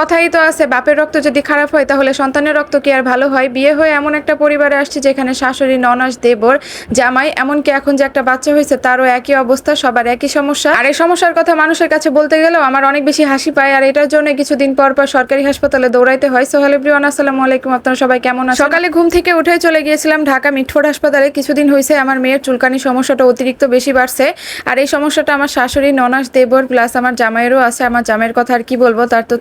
কথাই তো আছে, বাপের রক্ত যদি খারাপ হয় তাহলে সন্তানের রক্ত কি আর ভালো হয়? বিয়ে হয়ে এমন একটা পরিবারে আসছে যেখানে শাশুড়ি ননাস, দেবর, জামাই, এমনকি এখন যে একটা বাচ্চা হয়েছে তারও একই অবস্থা, সবার একই সমস্যা। আর এই সমস্যার কথা মানুষের কাছে বলতে গেলেও আমার অনেক বেশি হাসি পায়। আর এটার জন্য কিছুদিন পর পর সরকারি হাসপাতালে দৌড়াইতে হয়। সোহেল এভরিওয়ান, আসসালামু আলাইকুম। আপনারা সবাই কেমন আছেন? সকালে ঘুম থেকে উঠে চলে গিয়েছিলাম ঢাকা মিটফোর্ড হাসপাতালে। কিছুদিন হয়েছে আমার মেয়ের চুলকানি সমস্যাটা অতিরিক্ত বেশি বাড়ছে। আর এই সমস্যাটা আমার শাশুড়ি, ননাস, দেবর, প্লাস আমার জামাইয়েরও আছে। আমার জামাইয়ের কথা আর কি বলব? তার তো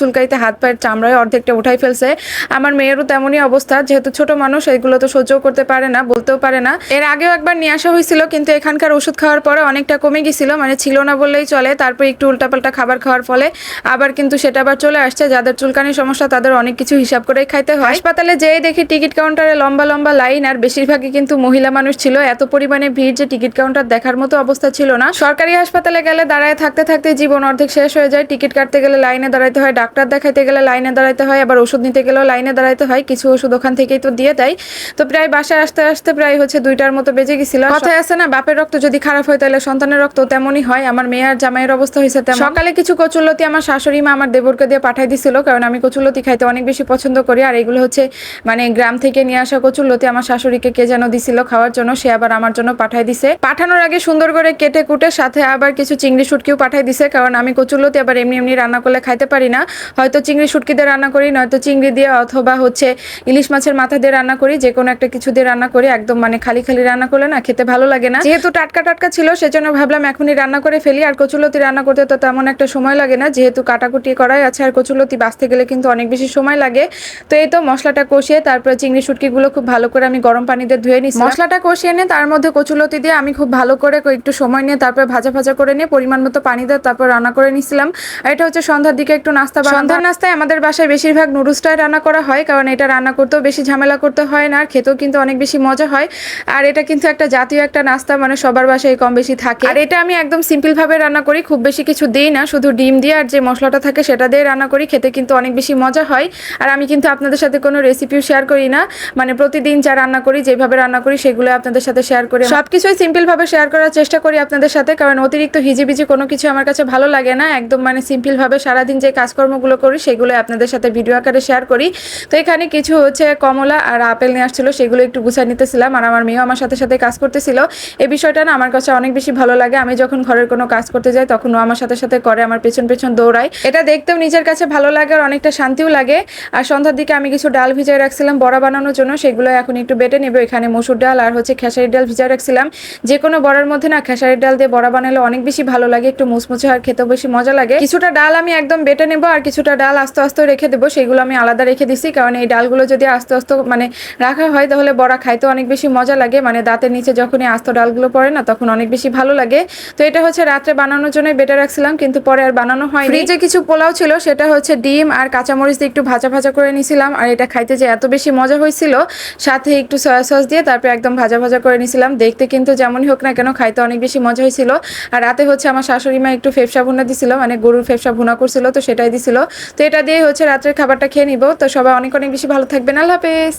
চুলকাইতে চুলকাইতে হাত পায়ের চামড়ায় অর্ধেকটা উঠাই ফেলছে। আমার মেয়েরও তেমনই অবস্থা, যেহেতু ছোট মানুষ, এগুলো তো সহ্য করতে পারে না, বলতেও পারে না। এর আগেও একবার নিয়ে আসা হয়েছিল, কিন্তু এখানকার ওষুধ খাওয়ার পরে অনেকটা কমে গেছিল মানে ছিল না বললেই চলে, তারপর একটু উল্টাপাল্টা খাবার খাওয়ার ফলে আবার কিন্তু সেটা আবার চলে আসছে, যাদের চুলকানির সমস্যা তাদের অনেক কিছু হিসাব করেই খাইতে হয়। হাসপাতালে যেয়ে দেখি টিকিট কাউন্টারে লম্বা লম্বা লাইন, আর বেশিরভাগই কিন্তু মহিলা মানুষ ছিল, এত পরিমাণে ভিড় যে টিকিট কাউন্টার দেখার মতো অবস্থা ছিল না। সরকারি হাসপাতালে গেলে দাঁড়ায় থাকতে থাকতে জীবন অর্ধেক শেষ হয়ে যায়, টিকিট কাটতে গেলে লাইনে দাঁড়াইতে হয় ডাক্তার দেখাইতে গেলে লাইনে দাঁড়াইতে হয় আবার ওষুধ নিতে গেলেও লাইনে দাঁড়াইতে হয় কিছু ওষুধ ওখান থেকেই তো দিয়ে দেয়। তো প্রায় বাসায় আসতে আসতে প্রায় হচ্ছে দুইটার মতো বেজে গেছিল। কথায় আছে না বাপের রক্ত যদি খারাপ হয় তাহলে সন্তানের রক্ত তেমনই হয় আমার মেয়ে আর জামাইয়ের অবস্থা হয়েছে তেমন। সকালে কিছু কচুলতি আমার শাশুড়ি মা আমার দেবরকে দিয়ে পাঠাই দিছিল কারণ আমি কচুলতি খাইতে অনেক বেশি পছন্দ করি আর এগুলো হচ্ছে মানে গ্রাম থেকে নিয়ে আসা কচুলতি আমার শাশুড়িকে কে যেন দিছিল খাওয়ার জন্য সে আবার আমার জন্য পাঠাই দিছে। পাঠানোর আগে সুন্দর করে কেটে কুটে সাথে আবার কিছু চিংড়ি শুটকিও পাঠাই দিছে কারণ আমি কচুলতি আবার এমনি এমনি রান্না করলে খাইতে পারি না। হয়তো চিংড়ি শুটকি দিয়ে রান্না করি, নয়তো চিংড়ি দিয়ে অথবা হচ্ছে ইলিশ মাছের মাথা দিয়ে রান্না করি, যে কোনো একটা কিছু দিয়ে রান্না করি, একদম মানে খালি খালি রান্না করলে না খেতে ভালো লাগে না। যেহেতু টাটকা টাটকা ছিল, সেজন্য ভাবলাম এখনই রান্না করে ফেলি, আর কচুলতি রান্না করতে তো তেমন একটা সময় লাগে না, যেহেতু কাটাকুটি করাই আছে, আর কচুলতি বাঁচতে গেলে কিন্তু অনেক বেশি সময় লাগে। তো এই তো মশলাটা কষিয়ে তারপরে চিংড়ি শুটকিগুলো খুব ভালো করে আমি গরম পানি দিয়ে ধুয়ে নিই মশলাটা কষিয়ে নিয়ে তার মধ্যে কচুলতি দিয়ে আমি খুব ভালো করে একটু সময় নিয়ে তারপর ভাজা ভাজা করে নিয়ে পরিমাণ মতো পানি দিয়ে তারপর রান্না করে নিছিলাম আর এটা হচ্ছে সন্ধ্যার দিকে একটু নাস্তা বানানো। সন্ধ্যার নাস্তায় আমাদের বাসায় বেশিরভাগ নুডলসটাই রান্না করা হয় কারণ এটা রান্না করতেও বেশি ঝামেলা করতে হয় না আর খেতেও কিন্তু অনেক বেশি মজা হয় আর এটা কিন্তু একটা জাতীয় একটা নাস্তা মানে সবার বাসায় কম বেশি থাকে আর এটা আমি একদম সিম্পল ভাবে রান্না করি খুব বেশি কিছু দিই না শুধু ডিম দিয়ে আর যে মশলাটা থাকে সেটা দিয়ে রান্না করি খেতে কিন্তু অনেক বেশি মজা হয় আর আমি কিন্তু আপনাদের সাথে কোনো রেসিপিও শেয়ার করি না মানে প্রতিদিন যা রান্না করি যেভাবে রান্না করি সেগুলো আপনাদের সাথে শেয়ার করি সবকিছুই সিম্পল ভাবে শেয়ার করার চেষ্টা করি আপনাদের সাথে কারণ অতিরিক্ত হিজিবিজি কোনো কিছু আমার কাছে ভালো লাগে না একদম মানে সিম্পল ভাবে সারাদিন যে কাজকর্মগুলো করি সেগুলো আপনাদের সাথে ভিডিও আকারে শেয়ার করি। তো এখানে কিছু হচ্ছে কমলা আর আপেল নিয়ে আসছিল, সেগুলো একটু গুছাই নিতেছিলাম আর আমার মেয়েও আমার সাথে সাথে কাজ করতেছিল। এই বিষয়টা না আমার কাছে অনেক বেশি ভালো লাগে। আমি যখন ঘরের কোনো কাজ করতে যাই, তখন ও আমার সাথে সাথে করে, আমার পেছন পেছন দৌড়ায়। এটা দেখতেও নিজের কাছে ভালো লাগে, আর অনেকটা শান্তিও লাগে। আর সন্ধ্যার দিকে আমি কিছু ডাল ভিজাই রাখছিলাম বড়া বানানোর জন্য, সেগুলো এখন একটু বেটে নেব। এখানে মসুর ডাল আর হচ্ছে খেসারির ডাল ভিজাই রাখছিলাম। যে কোনো বড়ার মধ্যে না খেসারির ডাল দিয়ে বড়া বানালে অনেক বেশি ভালো লাগে, একটু মুচমুচে আর খেতেও বেশি মজা লাগে। কিছুটা ডাল আমি একদম বেটে নেব আর কিছুটা ডাল আস্তে আস্তে রেখে দেবো, সেগুলো আমি আলাদা রেখে দিছি। কারণ এই ডালগুলো যদি আস্তে আস্তে মানে রাখা হয়, তাহলে বড়া খাইতে অনেক বেশি মজা লাগে। মানে দাঁতের নিচে যখন এই আস্ত ডালগুলো পড়ে না, তখন অনেক বেশি ভালো লাগে। তো এটা হচ্ছে রাত্রে বানানোর জন্য বেটে রাখছিলাম, কিন্তু পরে আর বানানো হয় ফ্রিজে কিছু পোলাও ছিল, সেটা হচ্ছে ডিম আর কাঁচামরিচ দিয়ে একটু ভাজা ভাজা করে নিছিলাম। আর এটা খাইতে যে এত বেশি মজা হয়েছিল, সাথে একটু সয়া সস দিয়ে তারপর একদম ভাজা ভাজা করে নিছিলাম। দেখতে কিন্তু যেমনই হোক না কেন, খাইতে অনেক বেশি মজা হয়েছিল। আর রাতে হচ্ছে আমার শাশুড়ি মা একটু ফেফসা ভুনা দিছিল মানে গরুর ফেফসা ভুনা করছিল, তো সেটাই দিছিল। তো এটা দিয়ে হচ্ছে রাত্রের খাবারটা খেয়ে নিব। তো সবাই অনেক অনেক বেশি ভালো থাকবেন। আল্লাহ হাফেজ।